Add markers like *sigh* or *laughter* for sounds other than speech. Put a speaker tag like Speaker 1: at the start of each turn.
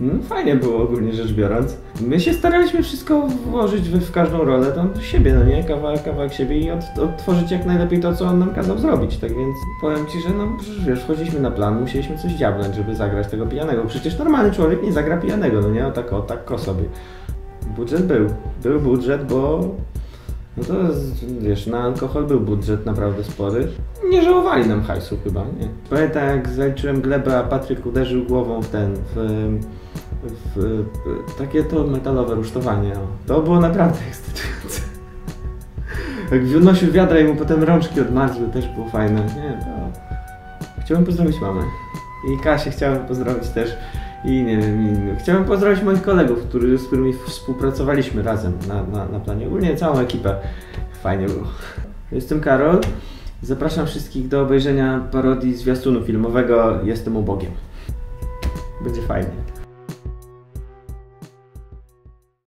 Speaker 1: No, fajnie było ogólnie rzecz biorąc. My się staraliśmy wszystko włożyć w, w każdą rolę, tam siebie, no nie? Kawałek, kawałek siebie i od, odtworzyć jak najlepiej to, co on nam kazał zrobić. Tak więc powiem Ci, że no przecież wiesz, wchodziliśmy na plan, musieliśmy coś dziabnąć, żeby zagrać tego pijanego. Przecież normalny człowiek nie zagra pijanego, no nie? O tak, o tak o sobie. Budżet był. Był budżet, bo no to wiesz, na alkohol był budżet naprawdę spory. Nie żałowali nam hajsu chyba, nie. Pamiętam jak zaliczyłem glebę, a Patryk uderzył głową w ten, w, w, w takie to metalowe rusztowanie. o. To było naprawdę *laughs* ekscytujące. Jak wnosił wiadra i mu potem rączki odmarzły, też było fajne. Nie, to... Chciałbym pozdrowić mamę. I Kasię chciałem pozdrowić też. I nie wiem, chciałem pozdrowić moich kolegów, który, z którymi współpracowaliśmy razem na, na, na planie. Ogólnie całą ekipę. Fajnie było. Jestem Karol. Zapraszam wszystkich do obejrzenia parodii zwiastunu filmowego Jestem ubogiem. Będzie fajnie.